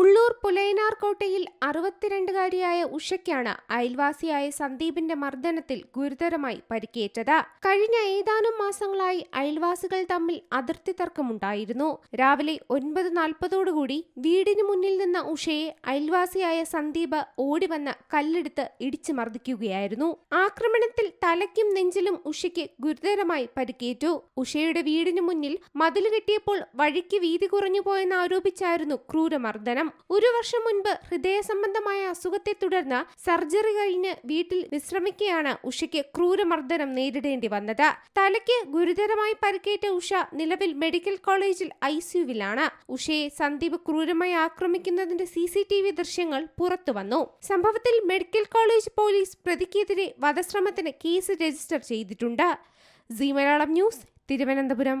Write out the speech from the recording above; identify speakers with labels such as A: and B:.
A: ഉള്ളൂർ പുലയനാർ കോട്ടയിൽ അറുപത്തിരണ്ടുകാരിയായ ഉഷയ്ക്കാണ് അയൽവാസിയായ സന്ദീപിന്റെ മർദ്ദനത്തിൽ ഗുരുതരമായി പരിക്കേറ്റത്. കഴിഞ്ഞ ഏതാനും മാസങ്ങളായി അയൽവാസികൾ തമ്മിൽ അതിർത്തി തർക്കമുണ്ടായിരുന്നു. രാവിലെ ഒൻപത് നാൽപ്പതോടുകൂടി വീടിന് മുന്നിൽ നിന്ന ഉഷയെ അയൽവാസിയായ സന്ദീപ് ഓടിവന്ന് കല്ലെടുത്ത് ഇടിച്ചു മർദ്ദിക്കുകയായിരുന്നു. ആക്രമണത്തിൽ തലയ്ക്കും നെഞ്ചിലും ഉഷയ്ക്ക് ഗുരുതരമായി പരിക്കേറ്റു. ഉഷയുടെ വീടിന് മുന്നിൽ മതിൽ കെട്ടിയപ്പോൾ വഴിക്ക് വീതി കുറഞ്ഞു പോയെന്ന് ആരോപിച്ചായിരുന്നു ക്രൂരമർദ്ദനം. ഒരു വർഷം മുൻപ് ഹൃദയ സംബന്ധമായ അസുഖത്തെ തുടർന്ന് സർജറി കഴിഞ്ഞ് വീട്ടിൽ വിശ്രമിക്കുകയാണ് ഉഷയ്ക്ക് ക്രൂരമർദ്ദനം നേരിടേണ്ടി വന്നത്. തലയ്ക്ക് ഗുരുതരമായി പരിക്കേറ്റ ഉഷ നിലവിൽ മെഡിക്കൽ കോളേജിൽ ഐസിയുവിലാണ് ഉഷയെ സന്ദീപ് ക്രൂരമായി ആക്രമിക്കുന്നതിന്റെ സി സി ടി വി ദൃശ്യങ്ങൾ പുറത്തുവന്നു സംഭവത്തിൽ മെഡിക്കൽ കോളേജ് പോലീസ് പ്രതിക്കെതിരെ വധശ്രമത്തിന് കേസ് രജിസ്റ്റർ ചെയ്തിട്ടുണ്ട്. C Malayalam news Thiruvananthapuram.